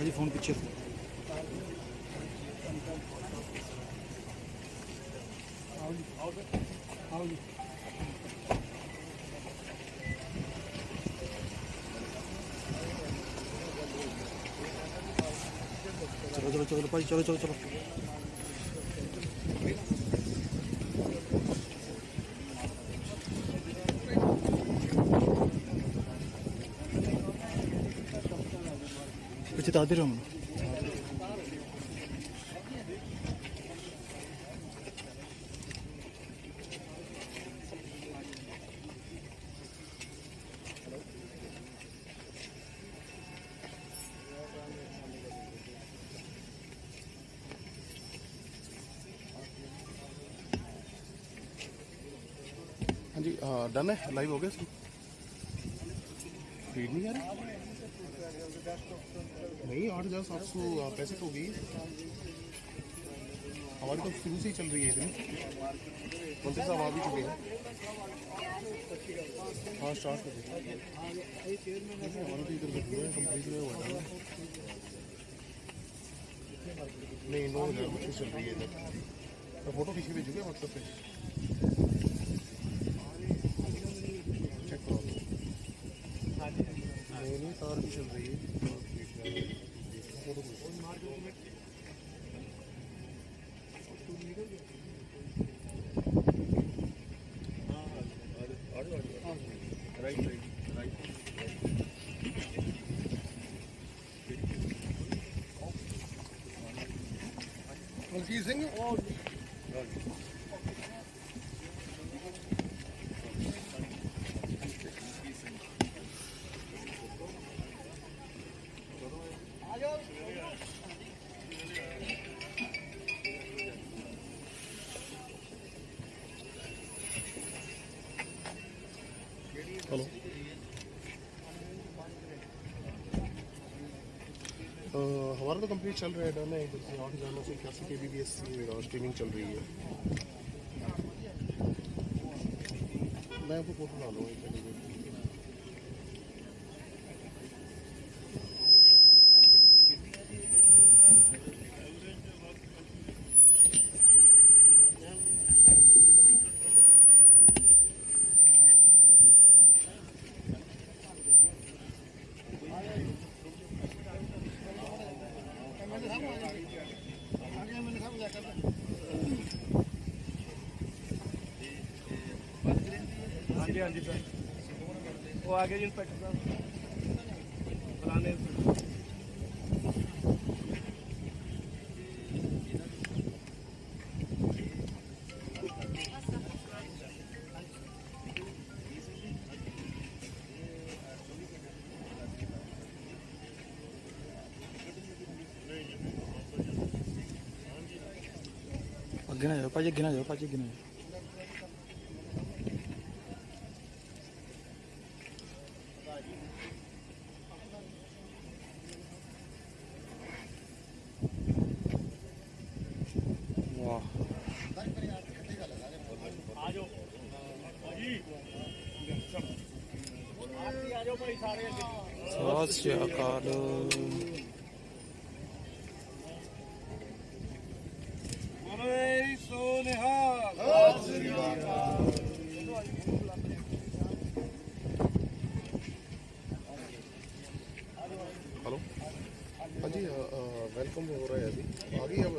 ਭਾਜੀ ਫੋਨ ਪਿੱਛੇ। ਚਲੋ ਚਲੋ ਚਲੋ ਭਾਜੀ ਚਲੋ ਚਲੋ ਚਲੋ। قادرهم ਹਾਂਜੀ ਡਨ ਹੈ ਲਾਈਵ ਹੋ ਗਿਆ ਸੀ ਫੀਡ ਨਹੀਂ ਆ ਰਿਹਾ नहीं, आठ हज़ार सात सौ पैंसठ हो गई हमारी तो शुरू से ही चल रही है इतनी। मंत्री साहब आ भी चुके हैं। हाँ स्टार्ट कर हमारा तो इधर हुआ है कंप्लीट में हुआ नहीं नौ हज़ार मुझसे चल रही है इधर। फ़ोटो खींच के भेजूँगा व्हाट्सएप पे। नहीं नहीं तार भी चल रही है photo right right right Malkit Singh हमारा तो कंप्लीट चल रहा है डन है इधर से आठ हज़ार से इक्यासी के बी बी एस स्ट्रीमिंग चल रही है मैं आपको फोटो डाल ਹਾਂਜੀ ਸਰ। ਉਹ ਆ ਗਏ ਜੀ ਇੰਸਪੈਕਟਰ ਸਾਹਿਬ। ਬੁਲਾਣੇ ਅੱਗੇ ਨਾ ਜਾਓ, ਭਾਜੀ ਅੱਗੇ ਨਾ ਜਾਓ, ਭਾਜੀ ਅੱਗੇ ਨਾ ਜਾਓ। ਆ ਜਾਓ ਭਾਈ ਸਾਰੇ ਅੱਗੇ ਸਤਿ ਸ਼੍ਰੀ ਅਕਾਲ ਬੋਲੇ ਸੋ ਨਿਹਾਲ हेलो हाँ जी वेलकम हो रहा है अभी आ गई अब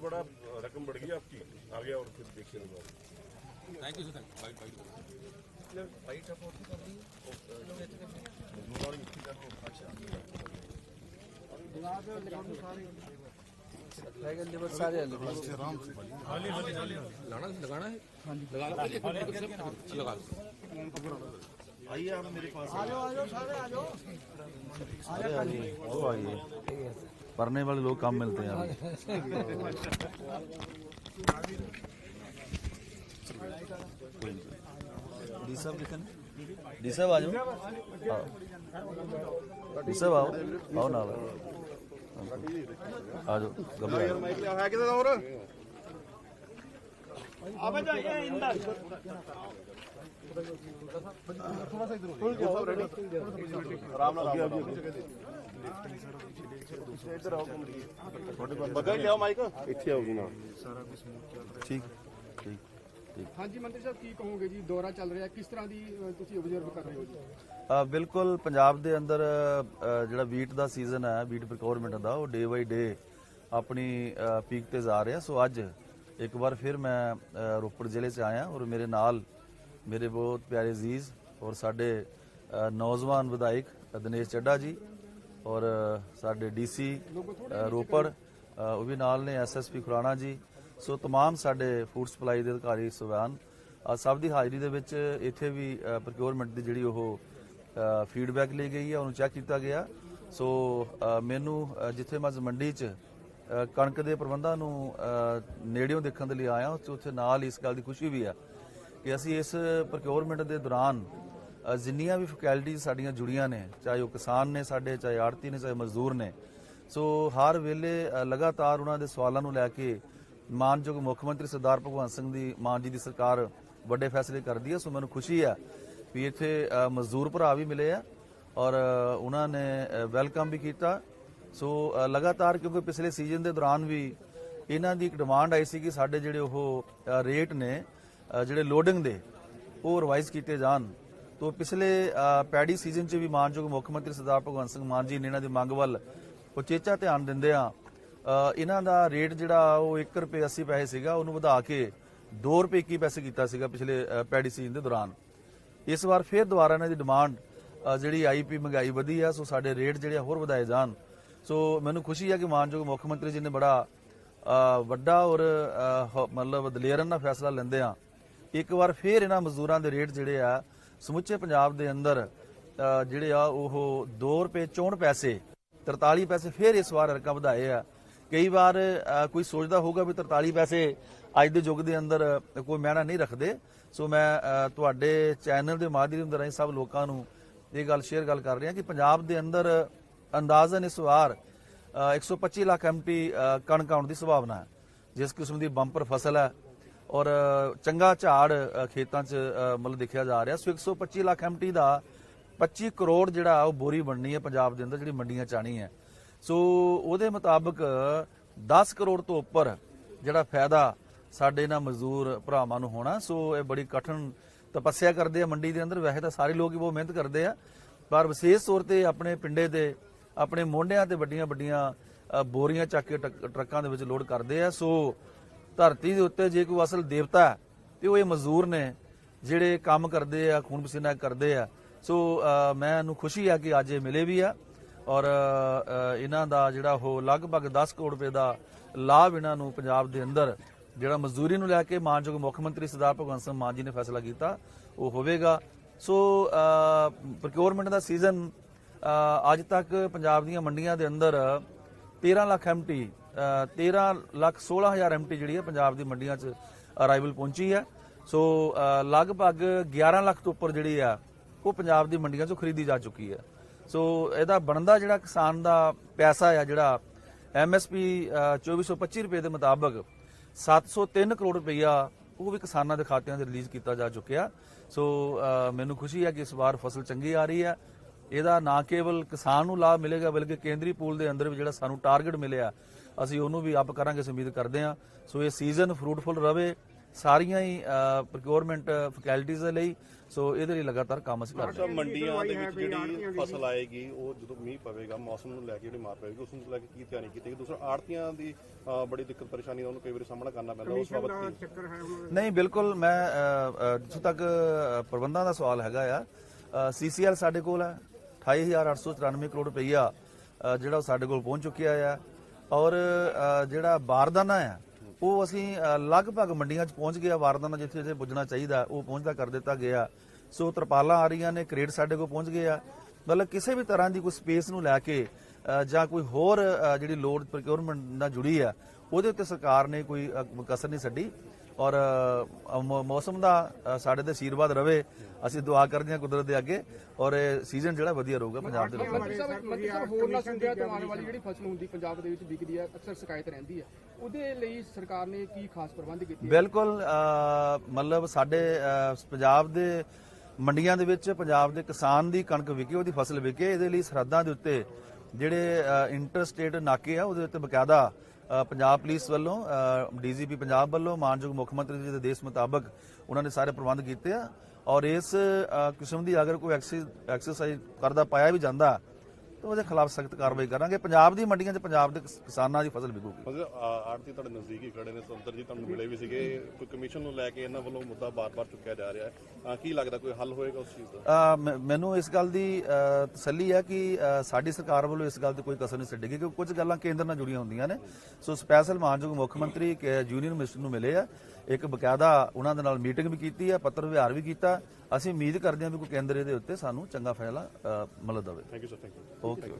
बहुत बड़ा रकम बढ़ गई आपकी। आगे और फिर देखिए thank you sir. Thank you आइए आप मेरे पास आ जाओ आ जाओ सारे आ जाओ। आ जाओ। आइए। पढ़ने वाले लोग कम मिलते हैं डी साहब कितने डी साहब आ जाओ आओ। डी साहब आओ आओ ना आओ ਆ ਜਾਓ ਗੱਬੇ ਆ ਜਾਓ। ਮਾਈਕ ਲਿਆ ਹੈ ਕਿਤੇ ਦਾ ਹੋਰ ਅਬੇ ਜਾਈਏ ਇੰਦਰ ਬੱਗਾ ਲਿਆਓ ਮਾਈਕ ਇੱਥੇ ਆਓ ਜੀ ਨਾਲ ਠੀਕ ਠੀਕ ਠੀਕ ਹਾਂਜੀ, ਮੰਤਰੀ ਸਾਹਿਬ, ਕੀ ਕਹੋਗੇ ਜੀ? ਦੌਰਾ ਚੱਲ ਰਿਹਾ। ਕਿਸ ਤਰ੍ਹਾਂ ਦੀ ਤੁਸੀਂ ਆਬਜ਼ਰਵ ਕਰ ਰਹੇ ਹੋ ਜੀ? ਬਿਲਕੁਲ ਪੰਜਾਬ ਦੇ ਅੰਦਰ ਜਿਹੜਾ ਵੀਟ ਦਾ ਸੀਜ਼ਨ ਹੈ ਵੀਟ ਪ੍ਰੋਕਿਉਰਮੈਂਟ ਦਾ, ਉਹ ਡੇ ਬਾਈ ਡੇ ਆਪਣੀ ਪੀਕ ਤੇ ਜਾ ਰਿਹਾ। ਸੋ ਅੱਜ ਇੱਕ ਵਾਰ ਫਿਰ ਮੈਂ ਰੋਪੜ ਜ਼ਿਲ੍ਹੇ 'ਚ ਆਇਆ ਔਰ ਮੇਰੇ ਨਾਲ ਮੇਰੇ ਬਹੁਤ ਪਿਆਰੇ ਅਜ਼ੀਜ਼ ਔਰ ਸਾਡੇ ਅ, ਨੌਜਵਾਨ ਵਿਧਾਇਕ ਦਿਨੇਸ਼ ਚੱਡਾ ਜੀ ਔਰ ਅ, ਸਾਡੇ ਡੀਸੀ ਰੋਪੜ ਅ, ਉਹ ਵੀ ਨਾਲ ਨੇ ਐਸਐਸਪੀ ਖੁਰਾਣਾ ਜੀ ਸੋ तमाम ਸਾਡੇ ਫੂਡ ਸਪਲਾਈ ਦੇ ਅਧਿਕਾਰੀ ਸਵਾਨ ਅ, ਸਭ ਦੀ ਹਾਜ਼ਰੀ ਦੇ ਵਿੱਚ ਇੱਥੇ ਵੀ ਪ੍ਰੋਕਿਉਰਮੈਂਟ ਦੀ ਜਿਹੜੀ ਉਹ ਫੀਡਬੈਕ ਲਈ ਗਈ ਹੈ ਉਹਨੂੰ ਚੈੱਕ ਕੀਤਾ ਗਿਆ ਸੋ ਅ, ਮੈਨੂੰ ਅ, ਜਿੱਥੇ ਮੈਂ ਅੱਜ ਮੰਡੀ 'ਚ ਅ, ਕਣਕ ਦੇ ਪ੍ਰਬੰਧਾਂ ਨੂੰ ਅ, ਨੇੜਿਓਂ ਦੇਖਣ ਦੇ ਲਈ ਆਇਆ ਉੱਥੇ ਉੱਥੇ ਨਾਲ ਹੀ ਇਸ ਗੱਲ ਦੀ ਖੁਸ਼ੀ ਵੀ ਹੈ ਕਿ ਅਸੀਂ ਇਸ ਪ੍ਰੋਕਿਉਰਮੈਂਟ ਦੇ ਦੌਰਾਨ ਜਿੰਨੀਆਂ ਵੀ ਫੈਕਲਟੀਜ਼ ਸਾਡੀਆਂ ਜੁੜੀਆਂ ਨੇ, ਚਾਹੇ ਉਹ ਕਿਸਾਨ ਨੇ ਸਾਡੇ, ਚਾਹੇ ਆੜਤੀ ਨੇ, ਚਾਹੇ ਮਜ਼ਦੂਰ ਨੇ, ਸੋ ਹਰ ਵੇਲੇ ਲਗਾਤਾਰ ਉਹਨਾਂ ਦੇ ਸਵਾਲਾਂ ਨੂੰ ਲੈ ਕੇ ਮਾਨਯੋਗ ਮੁੱਖ ਮੰਤਰੀ ਸਰਦਾਰ ਭਗਵੰਤ ਸਿੰਘ ਦੀ, ਮਾਨ ਜੀ ਦੀ ਸਰਕਾਰ ਵੱਡੇ ਫੈਸਲੇ ਕਰਦੀ ਹੈ, ਸੋ ਮੈਨੂੰ ਖੁਸ਼ੀ ਹੈ ਵੀ ਇੱਥੇ ਮਜ਼ਦੂਰ ਭਰਾ ਵੀ ਮਿਲੇ ਆ ਔਰ ਉਹਨਾਂ ਨੇ ਵੈਲਕਮ ਵੀ ਕੀਤਾ। ਸੋ ਲਗਾਤਾਰ ਕਿਉਂਕਿ ਪਿਛਲੇ ਸੀਜ਼ਨ ਦੇ ਦੌਰਾਨ ਵੀ ਇਹਨਾਂ ਦੀ ਇੱਕ ਡਿਮਾਂਡ ਆਈ ਸੀ ਕਿ ਸਾਡੇ ਜਿਹੜੇ ਉਹ ਰੇਟ ਨੇ ਜਿਹੜੇ ਲੋਡਿੰਗ ਦੇ ਉਹ ਰਿਵਾਈਜ਼ ਕੀਤੇ ਜਾਣ। ਤੋਂ ਪਿਛਲੇ ਪੈੜੀ ਸੀਜ਼ਨ 'ਚ ਵੀ ਮਾਨਯੋਗ ਮੁੱਖ ਮੰਤਰੀ ਸਰਦਾਰ ਭਗਵੰਤ ਸਿੰਘ ਮਾਨ ਜੀ ਨੇ ਇਹਨਾਂ ਦੀ ਮੰਗ ਵੱਲ ਉਚੇਚਾ ਧਿਆਨ ਦਿੰਦੇ ਆ। ਇਹਨਾਂ ਦਾ ਰੇਟ ਜਿਹੜਾ ਉਹ 1 ਰੁਪਏ 80 ਪੈਸੇ ਸੀਗਾ ਉਹਨੂੰ ਵਧਾ ਕੇ 2 ਰੁਪਏ 21 ਪੈਸੇ ਕੀਤਾ ਸੀਗਾ ਪਿਛਲੇ ਪੈੜੀ ਸੀਜ਼ਨ ਦੇ ਦੌਰਾਨ। ਇਸ ਵਾਰ ਫਿਰ ਦੁਬਾਰਾ ਇਹਨਾਂ ਦੀ ਡਿਮਾਂਡ ਅ, ਜਿਹੜੀ ਆਈਪੀ ਮਹਿੰਗਾਈ ਵਧੀ ਆ ਸੋ ਸਾਡੇ ਰੇਟ ਜਿਹੜੇ ਆ ਹੋਰ ਵਧਾਏ ਜਾਣ। ਸੋ ਮੈਨੂੰ ਖੁਸ਼ੀ ਹੈ ਕਿ ਮਾਨਯੋਗ ਮੁੱਖ ਮੰਤਰੀ ਜੀ ਨੇ ਬੜਾ ਵੱਡਾ ਔਰ ਮਤਲਬ ਦਲੇਰਨ ਨਾਲ ਫੈਸਲਾ ਲੈਂਦੇ ਆ। ਇੱਕ ਵਾਰ ਫਿਰ ਇਹਨਾਂ ਮਜ਼ਦੂਰਾਂ ਦੇ ਰੇਟ ਜਿਹੜੇ ਆ ਸਮੁੱਚੇ ਪੰਜਾਬ ਦੇ ਅੰਦਰ ਜਿਹੜੇ ਆ ਉਹ 2 ਰੁਪਏ 64 ਪੈਸੇ 43 ਪੈਸੇ ਫਿਰ ਇਸ ਵਾਰ ਰਕਮ ਵਧਾਏ ਆ। ਕਈ ਵਾਰ ਕੋਈ ਸੋਚਦਾ ਹੋਊਗਾ ਵੀ 43 ਪੈਸੇ ਅੱਜ ਦੇ ਯੁੱਗ ਦੇ ਅੰਦਰ ਕੋਈ ਮਾਇਨਾ ਨਹੀਂ ਰੱਖਦੇ। ਸੋ ਮੈਂ ਤੁਹਾਡੇ ਚੈਨਲ ਦੇ ਮਾਧਿਅਮ ਦੇ ਰਾਹੀਂ ਸਭ ਲੋਕਾਂ ਨੂੰ ਇਹ ਗੱਲ ਸ਼ੇਅਰ ਗੱਲ ਕਰ ਰਿਹਾ ਕਿ ਪੰਜਾਬ ਦੇ ਅੰਦਰ ਅੰਦਾਜ਼ਨ ਇਸ ਵਾਰ ਅ, 125 ਲੱਖ ਐਮਟੀ ਕਣਕ ਆਉਣ ਦੀ ਸੰਭਾਵਨਾ ਹੈ। ਜਿਸ ਕਿਸਮ ਦੀ ਬੰਪਰ ਫਸਲ ਹੈ ਔਰ ਚੰਗਾ ਝਾੜ ਖੇਤਾਂ 'ਚ ਮਤਲਬ ਦੇਖਿਆ ਜਾ ਰਿਹਾ। ਸੋ 125 ਲੱਖ ਐਮਟੀ ਦਾ 25 ਕਰੋੜ ਜਿਹੜਾ ਉਹ ਬੋਰੀ ਬਣਨੀ ਹੈ ਪੰਜਾਬ ਦੇ ਅੰਦਰ, ਜਿਹੜੀ ਮੰਡੀਆਂ 'ਚ ਆਣੀ ਹੈ। ਸੋ ਉਹਦੇ ਮੁਤਾਬਕ 10 ਕਰੋੜ ਤੋਂ ਉੱਪਰ ਜਿਹੜਾ ਫਾਇਦਾ ਸਾਡੇ ਇਹਨਾਂ ਮਜ਼ਦੂਰ ਭਰਾਵਾਂ ਨੂੰ ਹੋਣਾ, ਸੋ ਇਹ ਬੜੀ ਕਠਿਨ ਤਪੱਸਿਆ ਕਰਦੇ ਆ ਮੰਡੀ ਦੇ ਅੰਦਰ। ਵੈਸੇ ਤਾਂ ਸਾਰੇ ਲੋਕ ਹੀ ਬਹੁਤ ਮਿਹਨਤ ਕਰਦੇ ਆ, ਪਰ ਵਿਸ਼ੇਸ਼ ਤੌਰ ਤੇ ਆਪਣੇ ਪਿੰਡੇ ਤੇ ਆਪਣੇ ਮੋਢਿਆਂ ਤੇ ਵੱਡੀਆਂ ਵੱਡੀਆਂ ਬੋਰੀਆਂ ਚੱਕ ਕੇ ਟਰੱਕ- ਟਰੱਕਾਂ ਦੇ ਵਿੱਚ ਲੋਡ ਕਰਦੇ ਆ। ਸੋ ਧਰਤੀ ਦੇ ਉੱਤੇ ਜੇ ਕੋਈ ਅਸਲ ਦੇਵਤਾ ਹੈ, ਤੇ ਉਹ ਇਹ ਮਜ਼ਦੂਰ ਨੇ ਜਿਹੜੇ ਕੰਮ ਕਰਦੇ ਆ ਖੂਨ ਪਸੀਨਾ ਕਰਦੇ ਆ। ਸੋ ਅ, ਮੈਨੂੰ ਖੁਸ਼ੀ ਆ ਕਿ ਅੱਜ ਇਹ ਮਿਲੇ ਵੀ ਆ। ਔਰ ਇਹਨਾਂ ਦਾ ਜਿਹੜਾ ਉਹ ਲਗਭਗ 10 ਕਰੋੜ ਰੁਪਏ ਦਾ ਲਾਭ ਇਹਨਾਂ ਨੂੰ ਪੰਜਾਬ ਦੇ ਅੰਦਰ ਜਿਹੜਾ ਮਜ਼ਦੂਰੀ ਨੂੰ ਲੈ ਕੇ ਮਾਨਯੋਗ ਮੁੱਖ ਮੰਤਰੀ ਸਰਦਾਰ ਭਗਵੰਤ ਸਿੰਘ ਮਾਨ ਜੀ ਨੇ ਫੈਸਲਾ ਕੀਤਾ ਉਹ ਹੋਵੇਗਾ। ਸੋ ਪ੍ਰੋਕਿਉਰਮੈਂਟ ਦਾ ਸੀਜ਼ਨ ਅੱਜ ਤੱਕ ਪੰਜਾਬ ਦੀਆਂ ਮੰਡੀਆਂ ਦੇ ਅੰਦਰ 13 ਲੱਖ ਐਮਟੀ 13 ਲੱਖ 16 ਹਜ਼ਾਰ ਐਮਟੀ ਜਿਹੜੀ ਹੈ ਪੰਜਾਬ ਦੀ ਮੰਡੀਆਂ 'ਚ ਅਰਾਈਵਲ ਪਹੁੰਚੀ ਹੈ। ਸੋ ਲਗਭਗ 11 ਲੱਖ ਤੋਂ ਉੱਪਰ ਜਿਹੜੀ ਆ, ਉਹ ਪੰਜਾਬ ਦੀ ਮੰਡੀਆਂ 'ਚੋਂ ਖਰੀਦੀ ਜਾ ਚੁੱਕੀ ਹੈ। ਸੋ ਇਹਦਾ ਬਣਦਾ ਜਿਹੜਾ ਕਿਸਾਨ ਦਾ ਪੈਸਾ ਆ, ਜਿਹੜਾ ਐਮਐਸਪੀ 2425 ਰੁਪਏ ਦੇ ਮੁਤਾਬਕ 703 ਕਰੋੜ ਰੁਪਈਆ ਉਹ ਵੀ ਕਿਸਾਨਾਂ ਦੇ ਖਾਤਿਆਂ 'ਚ ਰਿਲੀਜ਼ ਕੀਤਾ ਜਾ ਚੁੱਕਿਆ। ਸੋ ਮੈਨੂੰ ਖੁਸ਼ੀ ਹੈ ਕਿ ਇਸ ਵਾਰ ਫਸਲ ਚੰਗੀ ਆ ਰਹੀ ਹੈ। ਇਹਦਾ ਨਾ ਕੇਵਲ ਕਿਸਾਨ ਨੂੰ ਲਾਭ ਮਿਲੇਗਾ, ਬਲਕਿ ਕੇਂਦਰੀ ਪੂਲ ਦੇ ਅੰਦਰ ਵੀ ਜਿਹੜਾ ਸਾਨੂੰ ਟਾਰਗੇਟ ਮਿਲਿਆ ਅਸੀਂ ਉਹਨੂੰ ਵੀ ਅਪ ਕਰਾਂਗੇ ਉਮੀਦ ਕਰਦੇ ਹਾਂ। ਸੋ ਇਹ ਸੀਜ਼ਨ ਫਰੂਟਫੁਲ ਰਵੇ ਸਾਰੀਆਂ ਹੀ ਪ੍ਰੋਕਿਉਰਮੈਂਟ ਫੈਕਲਟੀਜ਼ ਦੇ ਲਈ। ਸੋ ਇਹਦੇ ਲਈ ਲਗਾਤਾਰ ਕੰਮ ਅਸੀਂ ਕਰ ਰਹੇ ਹਾਂ ਮੰਡੀਆਂ ਦੇ ਵਿੱਚ ਜਿਹੜੀ ਫਸਲ ਆਏਗੀ ਉਹ ਜਦੋਂ ਮੀਂਹ ਪਵੇਗਾ ਮੌਸਮ ਨੂੰ ਲੈ ਕੇ ਜਿਹੜੀ ਮਾਰ ਪਵੇਗੀ ਉਸ ਨੂੰ ਲੈ ਕੇ ਕੀ ਤਿਆਰੀ ਕੀਤੀ ਗਈ? ਦੂਸਰਾ ਆੜਤੀਆਂ ਦੀ ਬੜੀ ਦਿੱਕਤ ਪਰੇਸ਼ਾਨੀ ਦਾ ਉਹਨੂੰ ਕਈ ਵਾਰੀ ਸਾਹਮਣਾ ਕਰਨਾ ਪੈਂਦਾ ਉਸ ਬਾਬਤ ਨਹੀਂ ਬਿਲਕੁਲ ਮੈਂ ਜਿੱਥੋਂ ਤੱਕ ਪ੍ਰਬੰਧਾਂ ਦਾ ਸਵਾਲ ਹੈਗਾ ਆ ਸੀਸੀਐਲ ਸਾਡੇ ਕੋਲ ਹੈ। 28894 ਕਰੋੜ ਰੁਪਈਆ ਜਿਹੜਾ ਸਾਡੇ ਕੋਲ ਪਹੁੰਚ ਚੁੱਕਿਆ ਆ। ਔਰ ਜਿਹੜਾ ਬਾਰਦਾਨਾ ਆ, ਉਹ ਅਸੀਂ ਲਗਭਗ ਮੰਡੀਆਂ 'ਚ ਪਹੁੰਚ ਗਿਆ ਬਾਰਦਾਨਾ ਜਿੱਥੇ ਜਿੱਥੇ ਪੁੱਜਣਾ ਚਾਹੀਦਾ, ਉਹ ਪਹੁੰਚਦਾ ਕਰ ਦਿੱਤਾ ਗਿਆ। ਸੋ ਤਰਪਾਲਾਂ ਆ ਰਹੀਆਂ ਨੇ ਕ੍ਰੇਡ ਸਾਡੇ ਕੋਲ ਪਹੁੰਚ ਗਏ ਆ। ਮਤਲਬ ਕਿਸੇ ਵੀ ਤਰ੍ਹਾਂ ਦੀ ਕੋਈ ਸਪੇਸ ਨੂੰ ਲੈ ਕੇ ਜਾਂ ਕੋਈ ਹੋਰ ਜਿਹੜੀ ਲੋਡ ਪ੍ਰੋਕਿਉਰਮੈਂਟ ਨਾਲ ਜੁੜੀ ਆ, ਉਹਦੇ ਉੱਤੇ ਸਰਕਾਰ ਨੇ ਕੋਈ ਕਸਰ ਨਹੀਂ ਛੱਡੀ। ਔਰ ਮੌਸਮ ਦਾ ਸਾਡੇ ਤੇ ਆਸ਼ੀਰਵਾਦ ਰਵੇ ਅਸੀਂ ਦੁਆ ਕਰਦੇ ਹਾਂ ਕੁਦਰਤ ਦੇ ਅੱਗੇ ਔਰ ਇਹ ਸੀਜ਼ਨ ਜਿਹੜਾ ਵਧੀਆ ਰਹੂਗਾ ਪੰਜਾਬ ਦੇ ਲੋਕਾਂ ਲਈ। ਮੰਤਰੀ ਸਾਹਿਬ ਮੰਤਰੀ ਸਾਹਿਬ ਹੋਰ ਨਾ ਸੁਣਦਿਆਂ ਤੋਂ ਆਉਣ ਵਾਲੀ ਜਿਹੜੀ ਫਸਲ ਹੁੰਦੀ ਪੰਜਾਬ ਦੇ ਵਿੱਚ ਵਿਕਦੀ ਹੈ ਅਕਸਰ ਸ਼ਿਕਾਇਤ ਰਹਿੰਦੀ ਹੈ ਉਹਦੇ ਲਈ ਸਰਕਾਰ ਨੇ ਕੀ ਖਾਸ ਪ੍ਰਬੰਧ ਕੀਤੇ? ਬਿਲਕੁਲ ਮਤਲਬ ਸਾਡੇ ਪੰਜਾਬ ਦੇ ਮੰਡੀਆਂ ਦੇ ਵਿੱਚ ਪੰਜਾਬ ਦੇ ਕਿਸਾਨ ਦੀ ਕਣਕ ਵਿਕੇ ਉਹਦੀ ਫਸਲ ਵਿਕੇ ਇਹਦੇ ਲਈ ਸਰਹੱਦਾਂ ਦੇ ਉੱਤੇ ਜਿਹੜੇ ਇੰਟਰਸਟੇਟ ਨਾਕੇ ਆ ਉਹਦੇ ਉੱਤੇ ਬਕਾਇਦਾ ਪੰਜਾਬ ਪੁਲਿਸ ਵੱਲੋਂ ਡੀਜੀਪੀ ਪੰਜਾਬ ਵੱਲੋਂ, ਮਾਨਯੋਗ ਮੁੱਖ ਮੰਤਰੀ ਜੀ ਦੇ ਦੇਸ਼ ਮੁਤਾਬਕ ਉਹਨਾਂ ਨੇ ਸਾਰੇ ਪ੍ਰਬੰਧ ਕੀਤੇ ਆ। ਔਰ ਇਸ ਕਿਸਮ ਦੀ ਅਗਰ ਕੋਈ ਐਕਸਰਸਾਈਜ਼ ਕਰਦਾ, ਪਾਇਆ ਵੀ ਜਾਂਦਾ ਤਾਂ ਉਹਦੇ ਖਿਲਾਫ ਸਖਤ ਕਾਰਵਾਈ ਕਰਾਂਗੇ। ਪੰਜਾਬ ਦੀ ਮੰਡੀਆਂ 'ਚ ਪੰਜਾਬ ਦੇ ਕਿਸ- ਕਿਸਾਨਾਂ ਦੀ ਫਸਲ ਵਿਕੂਗੀ। ਮਤਲਬ ਆੜਤੀ ਤੁਹਾਡੇ ਨਜ਼ਦੀਕ ਹੀ ਖੜੇ ਨੇ ਸੰਤਰ ਜੀ ਤੁਹਾਨੂੰ ਮਿਲੇ ਵੀ ਸੀਗੇ। ਕੋਈ ਕਮਿਸ਼ਨ ਨੂੰ ਲੈ ਕੇ ਇਹਨਾਂ ਵੱਲੋਂ ਮੁੱਦਾ ਬਾਰ-ਬਾਰ ਚੁੱਕਿਆ ਜਾ ਰਿਹਾ ਹੈ। ਅਹ ਕੀ ਲੱਗਦਾ ਕੋਈ ਹੱਲ ਹੋਏਗਾ ਉਸ ਚੀਜ਼ ਦਾ? ਅ, ਮ- ਮੈਨੂੰ ਇਸ ਗੱਲ ਦੀ ਅ, ਤਸੱਲੀ ਹੈ ਕਿ ਅ, ਸਾਡੀ ਸਰਕਾਰ ਵੱਲੋਂ ਇਸ ਗੱਲ ਤੇ ਕੋਈ ਕਸਰ ਨਹੀਂ ਛੱਡੇਗੀ ਕਿਉਂਕਿ ਕੁਝ ਗੱਲਾਂ ਕੇਂਦਰ ਨਾਲ ਜੁੜੀਆਂ ਹੁੰਦੀਆਂ ਨੇ। ਸੋ ਸਪੈਸ਼ਲ ਮਾਨਯੋਗ ਮੁੱਖ ਮੰਤਰੀ ਕੇ- ਯੂਨੀਅਨ ਮਿਨਿਸਟਰ ਨੂੰ ਮਿਲੇ ਆ। ਇੱਕ ਬਕਾਇਦਾ ਉਹਨਾਂ ਦੇ ਨਾਲ ਮੀਟਿੰਗ ਵੀ ਕੀਤੀ ਹੈ ਪੱਤਰ ਵਿਹਾਰ ਵੀ ਕੀਤਾ ਅਸੀਂ ਉਮੀਦ ਕਰਦੇ ਹਾਂ ਵੀ ਕੋਈ ਕੇਂਦਰ ਇਹਦੇ ਉੱਤੇ ਸਾਨੂੰ ਚੰਗਾ ਫੈਸਲਾ ਮਿਲ ਦੇਵੇ। Thank you sir thank you okay